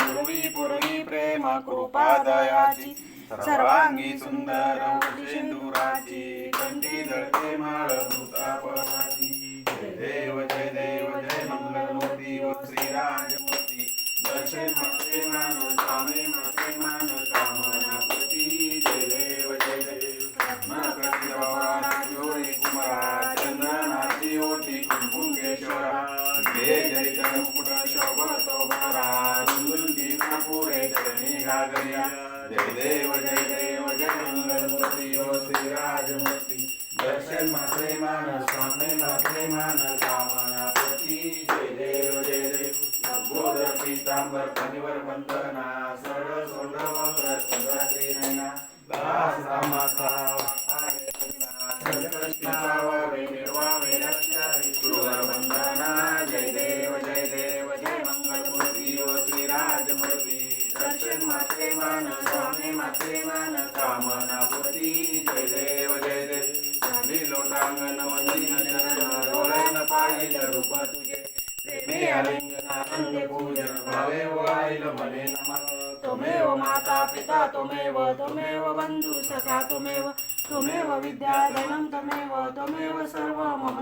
मुरली पुरली प्रेम कृपा दयाची. सर्वांगी सुंदर ओटी सिंदुराची. कंठी दळते माळ मृतापराची जय देव जय देव जय मंगलमूर्ती व श्रीराजमूर्ती. दर्शन माते मान स्वामी माते मान कामना प्रती जय देव जय देव. ब्रह्मकटिरवारा जोरी कुमारा चंदनाची ओटी कुंकुंकेश्वरा जय जय चरणी जय देव जय देव जय मंगलमूर्ती ओ श्रीराजमूर्ती दर्शन मात्रे मान स्वामी मात्रे मान कामना जय देव जय देव बोध पितांबर पनिवर वंदना सड सोंड वक्र चंद्रात्री नयना प्रेमान कामना पूर्ती जय देव जय देव। झाली लोटांगण मंदिर चरण डोळ्यान रूप तुझे प्रेमे पूजन भावे वाईल मने नमः। त्वमेव माता पिता त्वमेव त्वमेव बंधू सखा त्वमेव त्वमेव विद्याधनं त्वमेव त्वमेव सर्व मम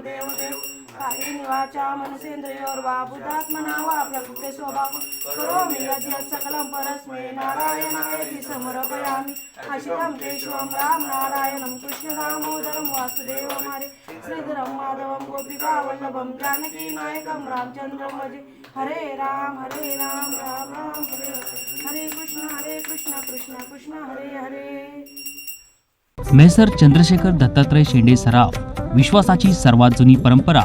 वाचा मनसेन्द्रियोर्वा बुधात्मना वा प्रकृते स्वभाव करोमि यद्यत् सकलं परस्मै नारायणाय समर्पयामि. अशितं केशवं राम नारायणं कृष्णदामोदरं वासुदेवं हरे श्रीधरं माधवं गोपिकावल्लभं जानकी नायकं रामचन्द्रं भजे. हरे राम हरे राम राम राम हरे हरे. हरे कृष्ण हरे कृष्ण कृष्ण कृष्ण हरे हरे. मेसर चंद्रशेखर दत्तात्रय शेंडे सराव. विश्वासाची सर्वात जुनी परंपरा.